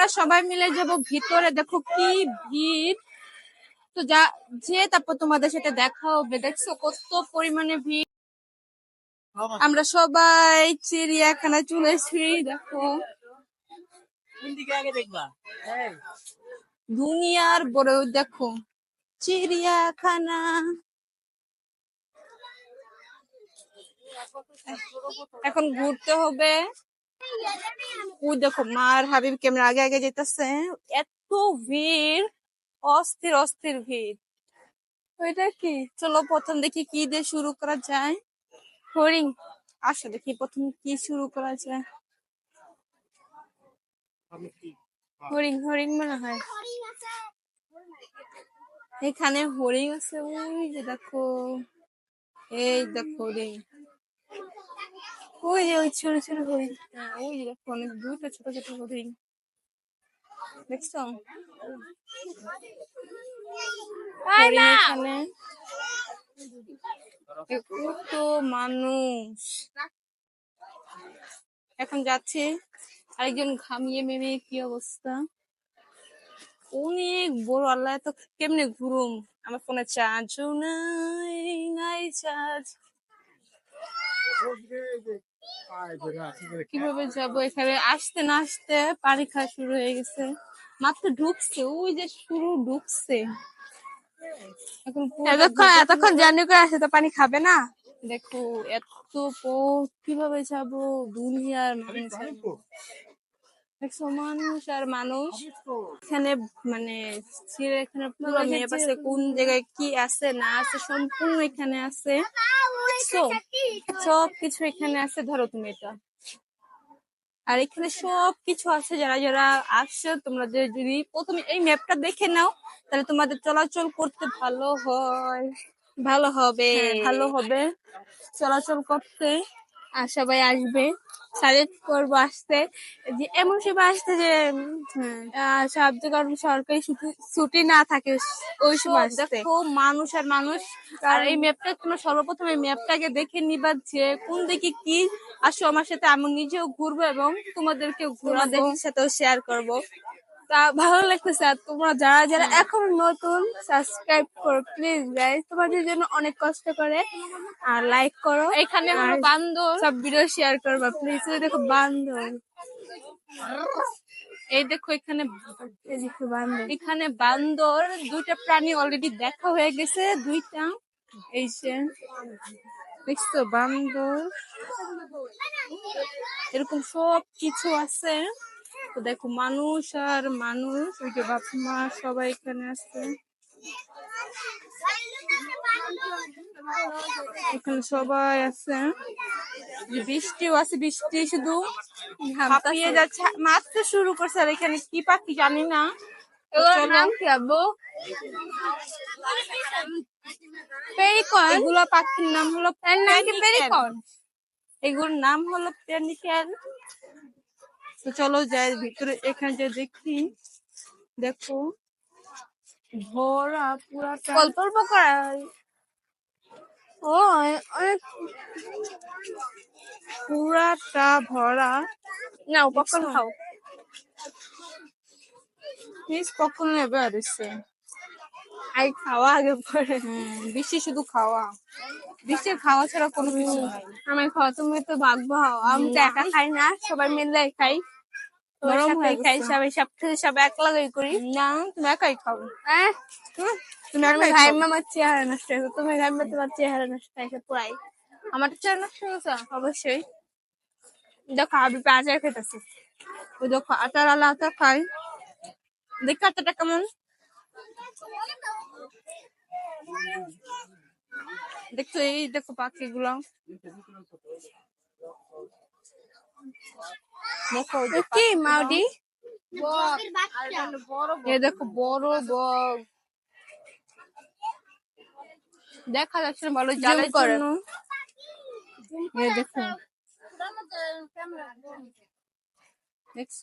আমরা সবাই মিলে যাব ভিতরে। দেখো কি ভিড়। তো যা যে তারপর তোমাদের সাথে দেখা হবে। দেখছ কত পরিমাণে ভিড়। আমরা সবাই চিড়িয়াখানায় চলে এসেছি দেখো। দুনিয়ার বড় দেখো। চিড়িয়াখানা। এখন ঘুরতে হবে। ওই দেখো, মার হাবিব ক্যামেরা আগে আগে যেতেছে, এত ভিড়, অস্থির অস্থির ভিড়। ওইটা কি? চলো প্রথম দেখি কি দিয়ে শুরু করা যায়। হরিং আসো দেখি প্রথম কি শুরু করা যায়। হরিং হরিং মনে হয়। এখানে হরিং আছে, ওই যে দেখো। এই দেখো হরিং ওই যে ওই ছোট ছোট হরিণ হ্যাঁ, ওই যে দেখো অনেক দুটো ছোট ছোট হরিণ দেখছ এখানে কত মানুষ এখন যাচ্ছে আরেকজন ঘামিয়ে মেমে কি অবস্থা অনেক বড় আল্লাহ তো কেমনে ঘুরুম আমার ফোনে চার্জও নাই নাই চার্জ কীভাবে যাব এখানে? আসতে না আসতে পানি খাওয়া শুরু হয়ে গেছে। মাত্র ঢুকছে ওই যে শুরু ঢুকছে। এখন এতক্ষণ এতক্ষণ জার্নি করে আসে তো পানি খাবে না? দেখো এত পথ কীভাবে যাব? দুনিয়ার মানুষ মানুষ আর মানুষ। এখানে মানে এখানে পুরো ম্যাপ আছে কোন জায়গায় কি আছে না আছে সম্পূর্ণ এখানে আছে? সব কিছু এখানে আছে ধরো তুমি এটা। আর এখানে সব কিছু আছে যারা যারা আসছো তোমরা যে যদি প্রথমে এই ম্যাপটা দেখে নাও তাহলে তোমাদের চলাচল করতে ভালো হয়। ভালো হবে। হ্যাঁ, ভালো হবে চলাচল করতে। আর সবাই আসবে। সাজেস্ট করব আসতে যে এমন সময় আসতে যে হ্যাঁ। সব জায়গায় সরকারি ছুটি- ছুটি না থাকে ওই সময় দেখো মানুষ আর মানুষ। আর এই ম্যাপটা তোমরা সর্বপ্রথম এই ম্যাপটাকে দেখে নিবা যে কোন দিকে কি আসো আমার সাথে আমি নিজেও ঘুরবো এবং তোমাদেরকে ঘুরাবো। তোমাদের সাথেও শেয়ার করব। তা ভালো লাগতেছে আর তোমরা যারা যারা এখন নতুন সাবস্ক্রাইব করো প্লিজ গাইস তোমাদের জন্য অনেক কষ্ট করে। আর লাইক করো। এখানে হলো বান্দর সব ভিডিও শেয়ার করবা প্লিজ দেখো বান্ধব। এই দেখো এখানে এখানে বান্দর। দুইটা প্রাণী অলরেডি দেখা হয়ে গেছে দুইটা। এই যে দেখছ বান্দর? এরকম সব কিছু আছে। তো দেখো মানুষ আর মানুষ ওই যে বাপ মা সবাই এখানে আছে। এখানে সবাই আছে। বৃষ্টিও আছে বৃষ্টি শুধু হাঁপিয়ে যাচ্ছে। মাত্র শুরু করছে আর এখানে কি পাখি জানি না। নাম কি আব্বু? পেরিকন। এগুলো পাখির নাম হলো এর নাম কি পেলিক্যান। পেরিকন? এগুলোর নাম হলো পেনিক্যান তো চলো যাই ভিতরে এখানে যে দেখি দেখো। ভরা পুরা অল্প অল্প করা। ও অনেক পুরাটা ভরা। না পপকর্ন খাও। প্লিজ কখন নেবে আর আগে খাওয়া আগে পরে। বেশি শুধু খাওয়া। বৃষ্টির খাওয়া ছাড়া কোনো কিছু নাই। আমি খাওয়া তুমি তো ভাগবো খাও আমি তো একা খাই না সবাই মিলে খাই। গরম হয়ে খাই। সবাই সব থেকে সব এক লাগাই করি। না তুমি একাই খাও। হ্যাঁ তুমি একাই ভাই মামার চেহারা নষ্ট হয়েছে তুমি ভাই মামা তোমার চেহারা নষ্ট হয়েছে পুরাই আমার চেয়ার নষ্ট হয়ে গেছে অবশ্যই। দেখো আমি আচার খেতেছি ওই দেখো আটার আলা আটা খাই। দেখো আটাটা কেমন? দেখছ এই দেখো পাখিগুলো। দেখো ওই কি মাউডি? এ দেখো বড় দেখা যাচ্ছে না ভালো জালের করে। এ দেখো। দেখছ?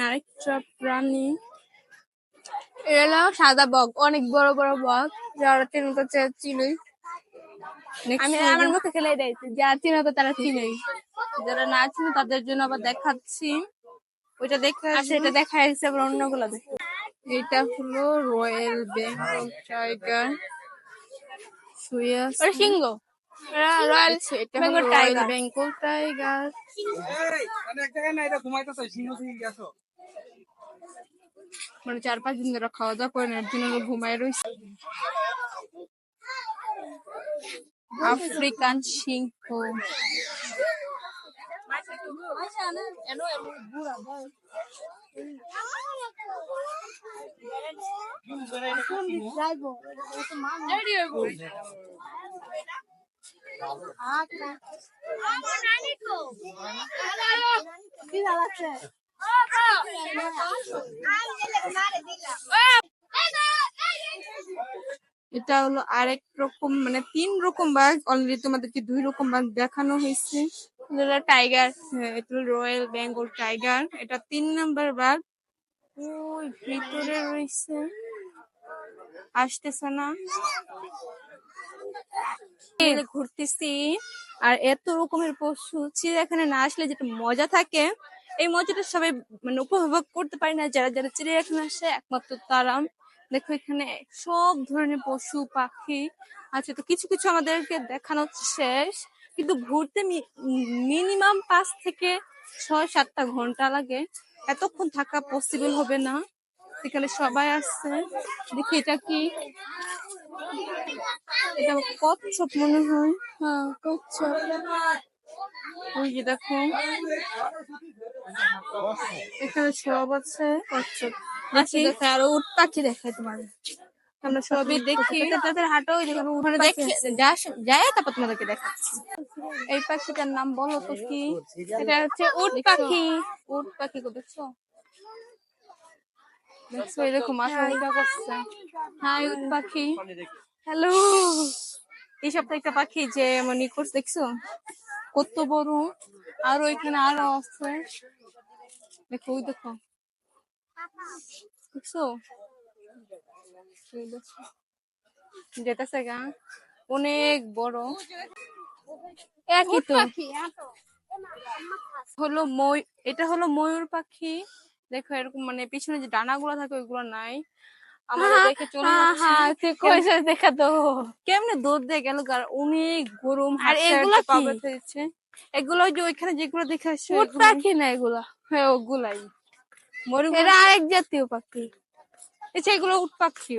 আরেকটা প্রাণী এটা সাদা বগ অনেক বড় বড় বগ যারা তিন চিনুই Next আমি আমার মতো খেলে এটাই যারা চিনে তো তারা চিনেই যারা না চিনে তাদের জন্য আবার দেখাচ্ছি। ওইটা দেখে সেটা দেখা যাচ্ছে আবার অন্যগুলো দেখে এটা হলো রয়্যাল বেঙ্গল টাইগার শুয়ে সিংহ। রয়্যাল এটা হলো Bengal royal tiger Bengal tiger. মানে চার পাঁচ দিন ধরে খাওয়া দাওয়া করে না এর জন্য ঘুমায় রয়েছে আফ্রিকান সিংহ। এটা হলো আরেক রকম মানে তিন রকম বাঘ। অলরেডি তোমাদেরকে দুই রকম বাঘ দেখানো হয়েছে। টাইগার এটা রয়্যাল বেঙ্গল টাইগার এটা তিন নাম্বার বাঘ। ওই ভিতরে রয়েছে। আসতেছে না। ঘুরতেছি। আর এত রকমের পশু চিড়িয়াখানা না আসলে যেটা মজা থাকে এই মজাটা সবাই মানে উপভোগ করতে পারে না। যারা যারা চিড়িয়াখানা আসে একমাত্র তারা। দেখো এখানে সব ধরনের পশু পাখি আছে। তো কিছু কিছু আমাদেরকে দেখানো শেষ। কিন্তু ঘুরতে মিনিমাম পাঁচ থেকে ছয় সাতটা ঘণ্টা লাগে। এতক্ষণ থাকা পসিবল হবে না। এখানে সবাই আসছে। দেখি এটা কি? এটা কচ্ছপ মনে হয়। হ্যাঁ কচ্ছপ। ওই যে দেখো। এখানে সব আছে কচ্ছপ। দেখে। আর উট পাখি দেখে তোমার আমরা সবই দেখি। তাদের হাটও ওখানে দেখে। যা যায় তারপর তোমাদেরকে দেখাচ্ছি। এই পাখিটার নাম বলো তো কি? এটা হচ্ছে উট পাখি। উট পাখি দেখছ? দেখছ এরকম মাথা উল্টা করছে হাই উট পাখি হ্যালো এই সপ্তাহে একটা পাখি যে নিকট দেখছ? কত বড়। আর ওইখানে আরও আছে। দেখো ওই দেখো। দেখছ। যেতেছে গা। অনেক বড়। একই তো। হলো মই এটা হলো ময়ূর পাখি। দেখো এরকম মানে পিছনে যে ডানাগুলো থাকে ওইগুলো নাই। দেখে তো। কেমনে দিয়ে গেল অনেক গরম আর এগুলো কি? এগুলো যে ওইখানে যেগুলো দেখে আসছে পাখি না এগুলা? হ্যাঁ ওগুলাই। এরা আরেক জাতীয় পাখি। আচ্ছা এগুলো উট পাখি।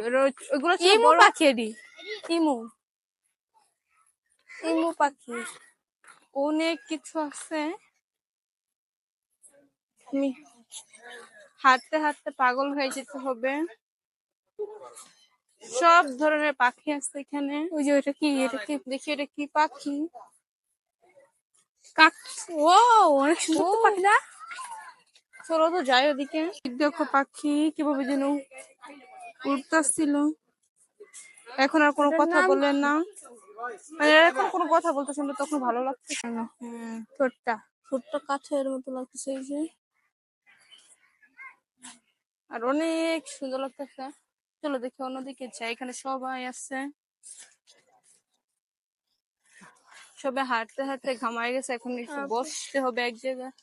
ইমু পাখি এডি ইমু। ইমু পাখি। অনেক কিছু আছে। আমি হাঁটতে হাঁটতে পাগল হয়ে যেতে হবে। সব ধরনের পাখি আছে এখানে। ওই যে ওইটা কি? এটা কি? দেখি এটা কি পাখি? কাক ও অনেক সুন্দর পাখিটা। চলো তো যাই ওদিকে। দেখো পাখি কীভাবে যেন উঠতেছিল এখন আর কোনো কথা বলে না। মানে এখন কোনো কথা বলতেছে না তখন ভালো লাগতেছে না। হ্যাঁ ঠোঁটটা ছোট্ট কাঠের মতো লাগতেছে এই যে। আর অনেক সুন্দর লাগতেছে। চলো দেখি অন্যদিকে যাই এখানে সবাই আছে। সবাই হাঁটতে হাঁটতে ঘামায় গেছে এখন একটু বসতে হবে এক জায়গায়।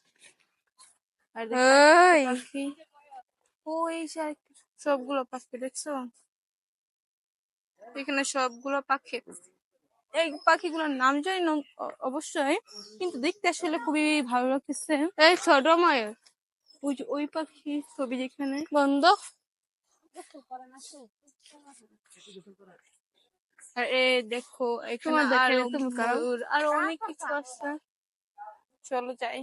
আর ওই পাখি। ওই সবগুলো পাখি দেখছ? এখানে সবগুলো পাখি। এই পাখিগুলোর নাম জানি না অবশ্যই কিন্তু দেখতে আসলে খুবই ভালো লাগতেছে। এই ছোট ময়ূর। ওই ওই পাখি ছবি যেখানে। বন্ধ। আর এ দেখো এখানে আরও অনেক কিছু আছে। চলো যাই।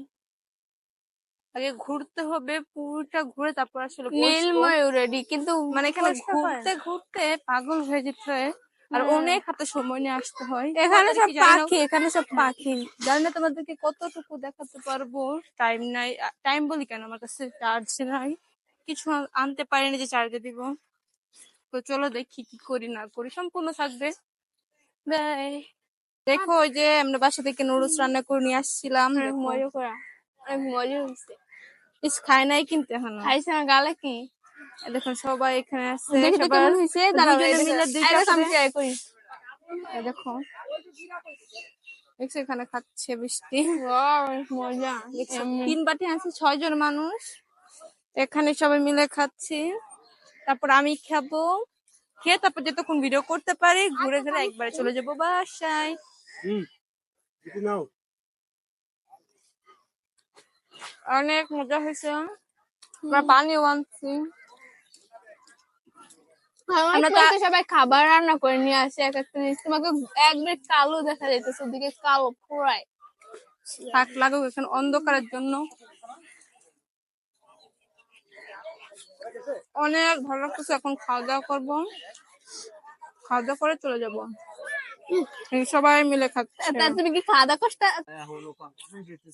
আগে ঘুরতে হবে পুরোটা ঘুরে তারপর আসলে নীল। ময়ূর এডি কিন্তু মানে এখানে ঘুরতে ঘুরতে পাগল হয়ে যেতে হয়। আর হ্যাঁ। অনেক হাতে সময় নিয়ে আসতে হয়। এখানে সব পাখি এখানে সব পাখি। জানি না তোমাদেরকে কতটুকু দেখাতে পারব। টাইম নাই। টাইম বলি কেন? আমার কাছে চার্জ নাই। কিছু আন- আনতে পারিনি যে চার্জে দিব। তো চলো দেখি কি করি না করি। সম্পূর্ণ থাকবে। বাই দেখো ওই যে আমরা বাসা থেকে নুডলস রান্না করে নিয়ে আসছিলাম। অনেক মজা করা। অনেক মজা হয়েছে ইস খায় নাই কিন্তু এখন। খাইছে আমার গালে কি? দেখুন সবাই এখানে আছে সবার মিলে দেখো। দুইটা এই আমি করি। দেখো। দেখছ এখানে খাচ্ছে বৃষ্টি। মজা। তিন বাটি আছে ছয় জন মানুষ। এখানে সবাই মিলে খাচ্ছি। তারপর আমি খাব। খেয়ে তারপর যতক্ষণ ভিডিও করতে পারি ঘুরে ঘুরে একবারে চলে যাব বাসায়। অনেক মজা হয়েছে। আমরা পানিও আনছি। আমার তা- সবাই খাবার রান্না করে নিয়ে আসে এক একটা জিনিস। তোমাকে একবার কালো দেখা যাইতেছে ওদিকে কালো পুরাই। থাক লাগুক এখানে অন্ধকারের জন্য। অনেক ভালো লাগতেছে এখন খাওয়া দাওয়া করব। খাওয়া দাওয়া করে চলে যাব। সবাই মিলে খাচ্ছে। তুমি কি খাওয়া দাওয়া করতে হলো পা যেতে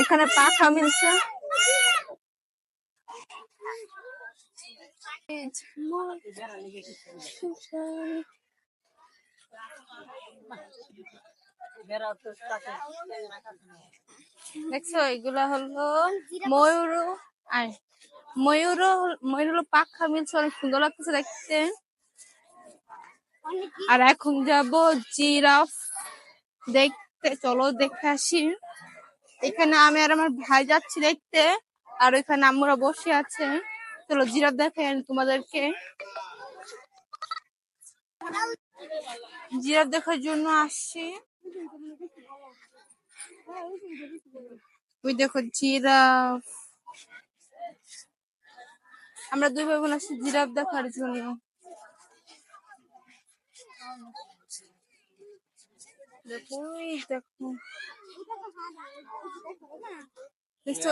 এখানে পাখা মিলছে দেখছ, এগুলা হলো ময়ূর। আয় ময়ূর ময়ূর হলো পাখা মিলছে অনেক সুন্দর লাগতেছে দেখতে। আর এখন যাব জিরাফ দেখতে। চলো দেখে আসি। এখানে আমি আর আমার ভাই যাচ্ছি দেখতে, আর ওইখানে আমরা বসে আছে। চলো জিরাফ দেখেন তোমাদেরকে। জিরাফ দেখার জন্য আসছি। ওই দেখো জিরাফ। আমরা দুই ভাই বোন আসছি জিরাফ দেখার জন্য।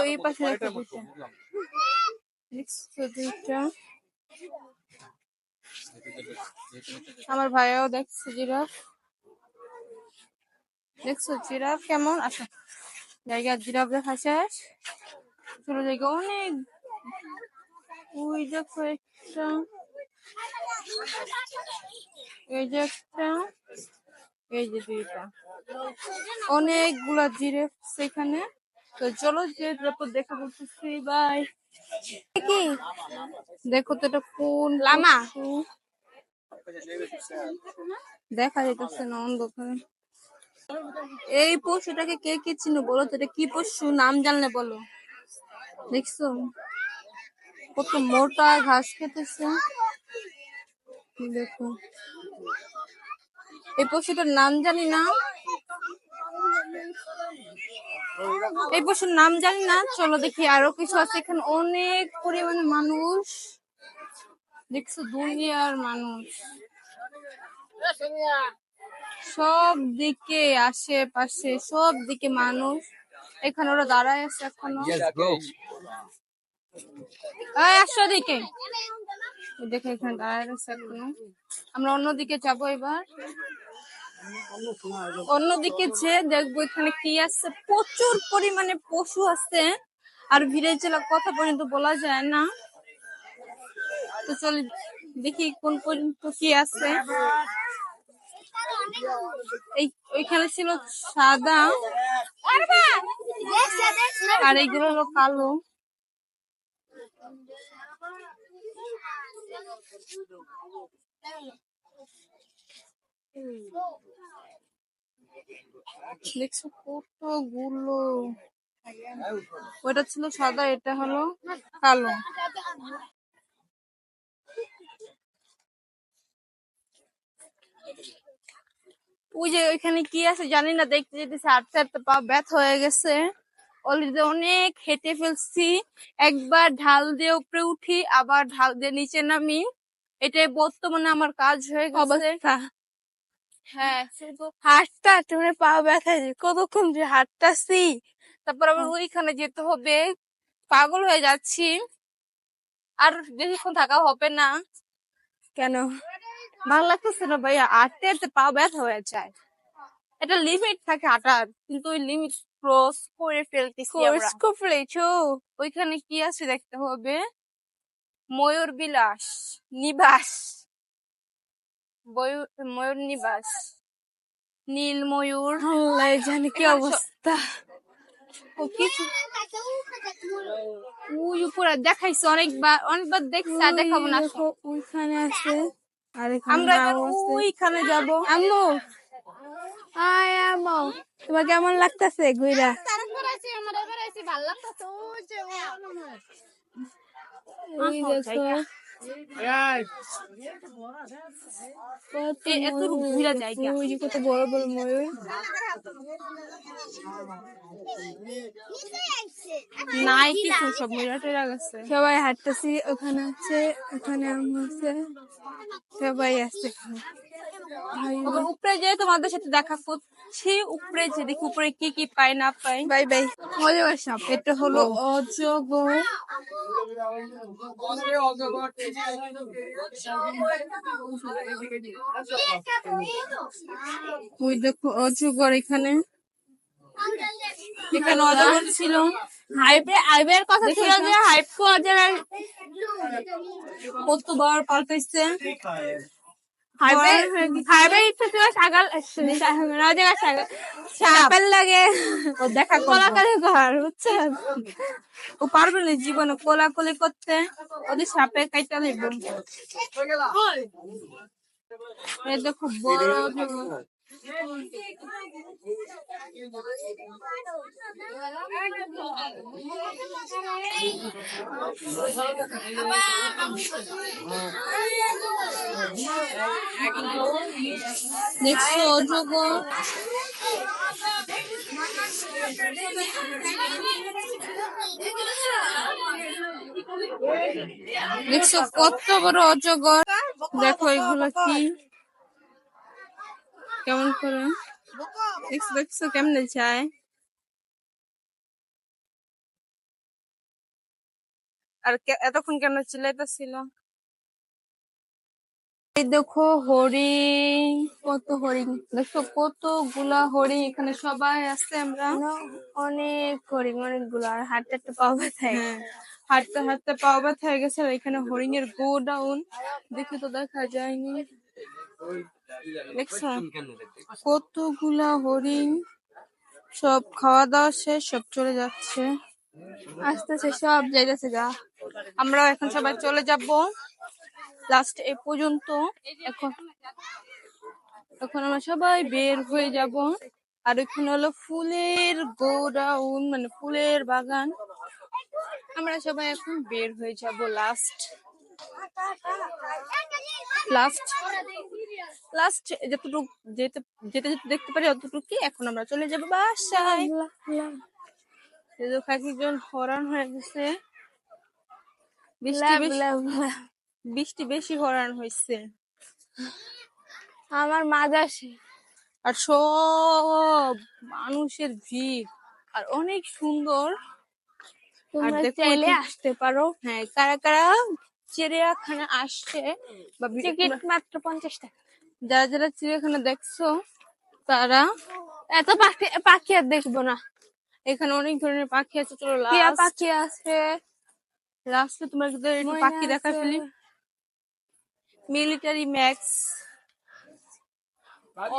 এই পাশে দেখো দুইটা দেখছ দুইটা আমার ভাইয়াও দেখছে জিরাফ দেখছ জিরাফ কেমন আচ্ছা জায়গা জিরাফ দেখা শেষ চলো জায়গা অনেক ওই দেখো একটা এই যে একটা এই যে দুইটা। অনেকগুলা জিরাফ সেখানে। তো চলো যে তারপর দেখা করতেছি বাই কি? দেখো তো এটা কোন লামা? দেখা যাইতেছে না অন্ধকারে। এই পশুটাকে কে কে চিনো বলো তো এটা কি পশু? নাম জানলে বলো। দেখছ? কত মোটা ঘাস খেতেছে। দেখো। এই পশুটার নাম জানি না। এই পশুর নাম জানি না। চলো দেখি আরও কিছু আছে। এখানে অনেক পরিমাণে মানুষ। দেখছ দুনিয়ার মানুষ। সব দিকে আশেপাশে সব দিকে মানুষ। এখানে ওরা দাঁড়ায় আছে এখনও। আসো দিকে দেখো এখানে দাঁড়ায় এখনও আমরা অন্যদিকে যাব এবার। অন্যদিকে যে দেখব এখানে কি আছে, প্রচুর পরিমাণে পশু আছে। আর ভিড়ের জেলা কথা পর্যন্ত বলা যায় না। তো চল দেখি কোন পর্যন্ত কি আছে। এই, ওইখানে ছিল সাদা। আর এইগুলো হলো কালো। দেখছ কতগুলো ওটা ছিল সাদা, এটা হলো কালো। ওই যে ওইখানে কি আছে জানি না, দেখতে যেতেছে হাঁটতে হাঁটতে পা ব্যথা হয়ে গেছে। অলরেডি অনেক হেঁটে ফেলছি। একবার ঢাল দিয়ে উপরে উঠি আবার ঢাল দিয়ে নিচে নামি। এটাই বর্তমানে আমার কাজ হয়ে গেছে। হ্যাঁ হাঁটতে হাঁটতে মানে পা ব্যথা কতক্ষণ যে হাঁটতাছি? তারপর আবার ওইখানে যেতে হবে। পাগল হয়ে যাচ্ছি। আর বেশিক্ষণ থাকা হবে না। কেন? ভালো লাগতেছে না ভাইয়া? হাঁটতে হাঁটতে পা ব্যথা হয়ে যায়। এটা লিমিট থাকে হাঁটার কিন্তু ওই লিমিট ক্রস করে ফেলতেছি কোর্স করেছ ওইখানে কি আছে দেখতে হবে? ময়ূর বিলাস নিবাস ময়ূর নিবাস নীল ময়ূর আল্লাহ জানি কি অবস্থা? ও কিছু ওই উপরে দেখাইছে অনেকবার অনেকবার দেখছি আর দেখাবো না ওই ওইখানে আছে আর আমরা। ওইখানে যাব। আম্মু আয় আম্মু তোমার কেমন লাগতেছে ঘুরা ওই দেখো। কত এ- এত ময়ূর। ঘুরা জায়গা। ওই যে কত বড় বড় ময়ূর। নাই কিছু সব গেছে। সবাই হাঁটতেছি ওখানে আছে ওখানে আম্মু আছে। সবাই আছে উপরে যে তোমাদের সাথে দেখা করছি উপরে যে দেখি উপরে কি কি পাই না পাই। Bye bye. মজা সাপ এটা হলো অজগর। ওই দেখো অজগর এখানে। এখানে অজগর ছিল। হাইপে হাইপের কথা ছিল যে হাইপ কোয়ার্টার কতবার পাল্টাইছে। ও পারবে না জীবনে কোলাকুলি করতে। ওদের সাপে কাইটা এই দেখো বড় দেখছ কত বড় অজগর। দেখো এগুলো কি? কেমন করে দেখছ কেমনে যায়? আর এতক্ষণ কেন চিল্লাইতেছিল? এই দেখো হরিণ কত হরিণ দেখো কতগুলা হরিণ এখানে সবাই আছে আমরা। অনেক হরিণ অনেকগুলো আর হাঁটতে হাঁটতে পাওয়া ব্যথা হ্যাঁ। হাঁটতে হাঁটতে পাও ব্যথা হয়ে গেছে আর এখানে হরিণের গো ডাউন দেখে তো দেখা যায়নি। কতগুলা হরিণ সব খাওয়া দাওয়া শেষ সব চলে যাচ্ছে। আস্তে আস্তে সব যাইতেছে যা আমরাও এখন সবাই চলে যাব। লাস্ট এ পর্যন্ত। এখন এখন আমরা সবাই বের হয়ে যাব। আর এখানে হলো ফুলের গোডাউন মানে ফুলের বাগান। আমরা সবাই এখন বের হয়ে যাব লাস্ট লাস্ট লাস্ট যতটুকু যেতে যেতে যেতে দেখতে পারি অতটুকু এখন আমরা চলে যাব বাসায়। একজন হরান হয়ে গেছে। বৃষ্টি বেশি হরান হয়েছে। আমার মাজা সে আর সব মানুষের ভিড়। আর অনেক সুন্দর। দেখো আসতে পারো। হ্যাঁ কারা কারা চিড়িয়াখানা আসছে টিকিট মাত্র পঞ্চাশ টাকা। যারা যারা চিড়িয়াখানা দেখছ তারা এত পাখি পাখি আর দেখব না। এখানে অনেক ধরনের পাখি আছে চলো টিয়া পাখি আছে। লাস্টে তোমার একটু পাখি দেখা। ফেলি। মিলিটারি ম্যাক্স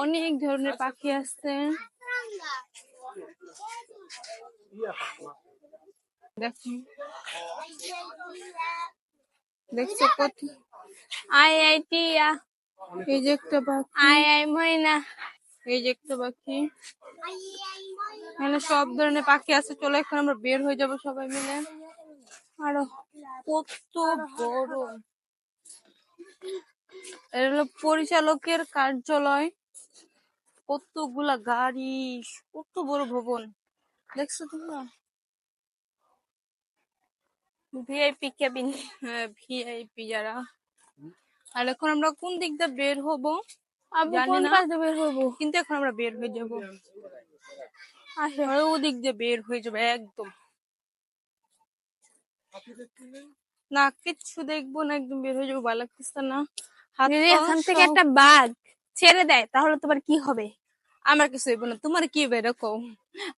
অনেক ধরনের পাখি আছে। দেখো। দেখছ কত আই আই টিয়া। এই যে একটা পাখি। আই আই ময়না। এই যে একটা পাখি। এখানে সব ধরনের পাখি আছে। চলো এখন আমরা বের হয়ে যাব সবাই মিলে। আরও কত বড়। এটা হলো পরিচালকের কার্যালয়। কতগুলা গাড়ি। কত বড় ভবন। দেখছ তোমরা? ভিআইপি কেবিন ভিআইপি যারা। আর এখন আমরা কোন দিক দিয়ে বের হব? আবু কোন না। পাশে বের হব? কিন্তু এখন আমরা বের হয়ে যাব। আসে আর ওদিক দিয়ে বের হয়ে যাবে একদম। না কিচ্ছু দেখব না একদম বের হয়ে যাব ভালো লাগতেছে না। হাত এখান থেকে একটা বাঘ ছেড়ে দেয় তাহলে তোমার কি হবে? আমার কিছু হইব না। তোমার কি বের কও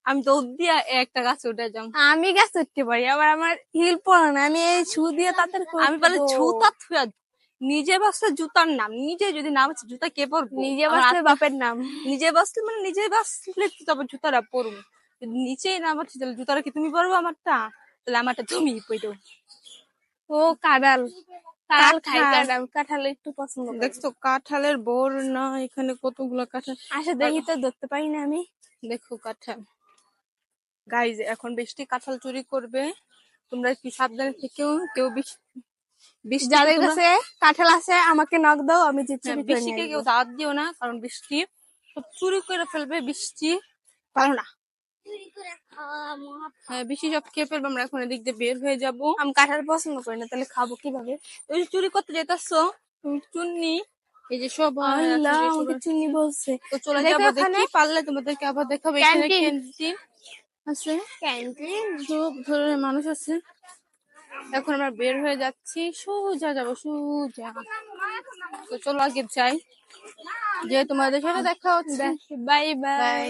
আমি তো দিয়া একটা গাছ উঠে যাম। আমি গাছ উঠতে পারি আবার আমার হিল পড়ে না আমি এই ছু দিয়ে তাদের আমি বলে ছুতা থুয়া নিজে বাঁচলে জুতার নাম নিজে যদি না বাঁচে জুতা কে পরবো? নিজে আমার আত্মা- বাপের নাম। নিজে বাঁচলে মানে নিজে বাঁচলে তো তবে জুতাটা পরবো। যদি নিচেই না বাঁচি তাহলে জুতাটা কি তুমি পরবো আমারটা? তাহলে আমারটা তুমি পইতো ও কাঁঠাল কাঁঠাল খাই কাঁঠাল। কাঁঠাল কাঁঠাল একটু পছন্দ দেখছ কাঁঠালের বোর না এখানে কতগুলো কাঁঠাল। আসে দেখি তো ধরতে পারি না আমি। দেখো কাঁঠাল। গাইজ এখন বৃষ্টি কাঁঠাল চুরি করবে। তোমরা কি সাবধানে থেকেও কেউ বৃষ্টি বৃষ্টি যাদের কাছে কাঁঠাল আছে আমাকে নক দাও আমি হ্যাঁ, বৃষ্টিকে কেউ। দাওয়াত দিও না কারণ বৃষ্টি সব চুরি করে ফেলবে বৃষ্টি পারো না। হ্যাঁ বৃষ্টি সব খেয়ে ফেলবে আমরা এখন এদিক দিয়ে বের হয়ে যাব। আমি কাঁঠাল পছন্দ করি না তাহলে খাব কীভাবে? ওই চুরি করতে যেতেছো তুমি চুন্নি এই যে সব আমাকে চিনি বলছে। তো চলে যাব দেখি পারলে তোমাদেরকে আবার দেখাবো এখানে ক্যান্টিন। আছে। ক্যান্টিন সব ধরনের মানুষ আছে। এখন আমরা বের হয়ে যাচ্ছি সোজা যাব সোজা। তো চলো আগে যাই। যে তোমাদের সাথে দেখা হচ্ছে। বাই। বাই।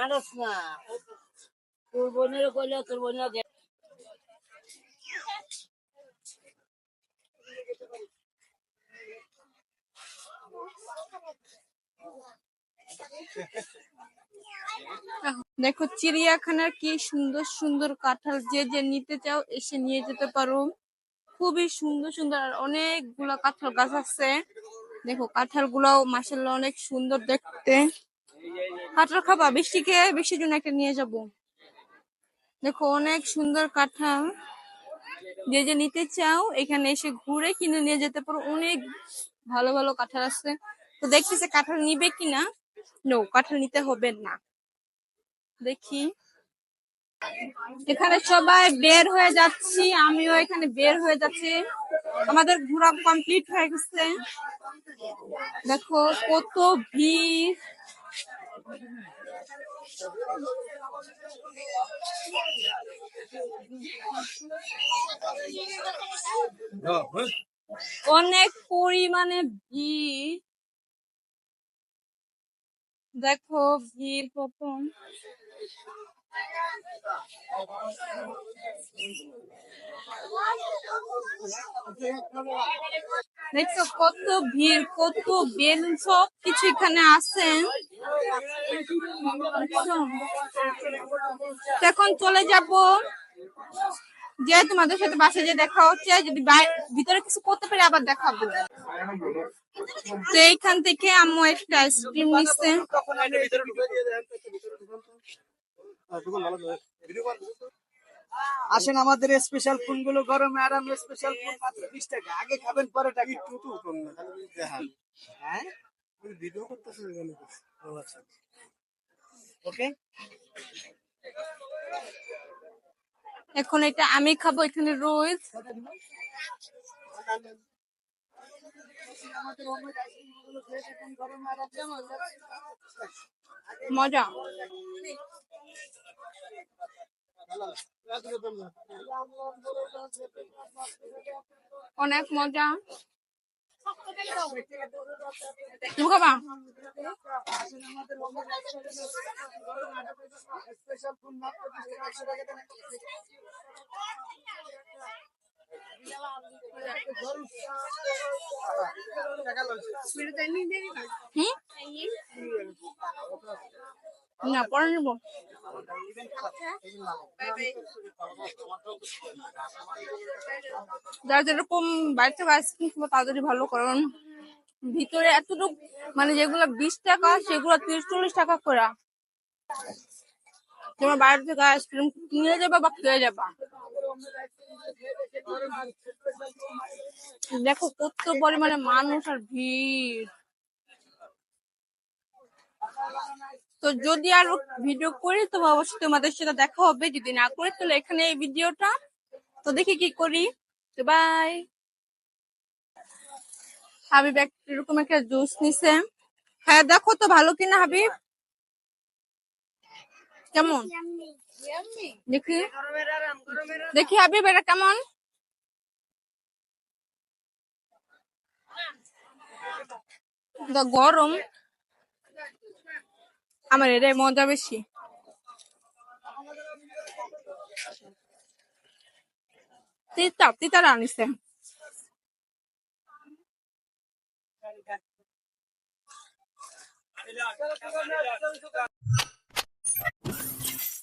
আরস না কইলে দেখো, চিড়িয়াখানার কি সুন্দর সুন্দর কাঁঠাল যে যে নিতে চাও, এসে নিয়ে যেতে পারো। খুবই সুন্দর সুন্দর, আর অনেকগুলো কাঁঠাল গাছ আছে। দেখো কাঁঠাল গুলাও মাসাল্লাহ অনেক সুন্দর দেখতে। কাঁঠাল খাবা, বৃষ্টিকে বৃষ্টির জন্য একটা নিয়ে যাব। দেখো, অনেক সুন্দর কাঁঠাল। যে যে নিতে চাও, এখানে এসে ঘুরে কিনে নিয়ে যেতে পারো। অনেক ভালো ভালো কাঁঠাল আছে। তো দেখতেছে কাঁঠাল নিবে কিনা? নো কাঁঠাল নিতে হবে না। দেখি। এখানে সবাই বের হয়ে যাচ্ছি, আমিও এখানে বের হয়ে যাচ্ছি। আমাদের ঘোরা কমপ্লিট হয়ে গেছে। দেখো, কত ভিড়। অনেক পরিমাণে ভিড়। দেখো, ভিড় কত। দেখছ, কত ভিড়, কত বেলুন সব কিছু এখানে আছে। এখন চলে যাব। যে তোমাদের সাথে বাসায় যে দেখা হচ্ছে, যদি ভিতরে কিছু করতে পারি আবার দেখাবো তো এইখান থেকে আম্মু একটা আইসক্রিম নিচ্ছে। আসেন আমাদের স্পেশাল ফুলগুলো গরম ম্যাডাম স্পেশাল ফুল মাত্র বিশ টাকা। আগে খাবেন পরে টাকা। হ্যাঁ? ভিডিও করতেছে ওকে। এখন এটা আমি খাব এখানে রোজ। মজা। অনেক মজা। না, পরে যারা যেরকম বাইরে থেকে আইসক্রিম খাব তাদেরই ভালো কারণ ভিতরে এতটুকু মানে যেগুলো বিশ টাকা, সেগুলো তিরিশ চল্লিশ টাকা করে। তোমার বাইরে থেকে আইসক্রিম কিনে যাবা বা খেয়ে যাবা দেখো কত পরিমাণে মানুষ আর ভিড়। তো যদি আরও ভিডিও করি, তো অবশ্যই তোমাদের সাথে দেখা হবে। যদি না করি, তাহলে এখানে এই ভিডিওটা। তো দেখি কি করি। তো বাই হাবিব এরকম একটা জুস নিছে। হ্যাঁ দেখো তো ভালো কিনা হাবিব? কেমন? দেখি। দেখি হাবিব এটা কেমন? গরম। আমার এটাই মজা বেশি। তিতা তিতা রানিছে よし。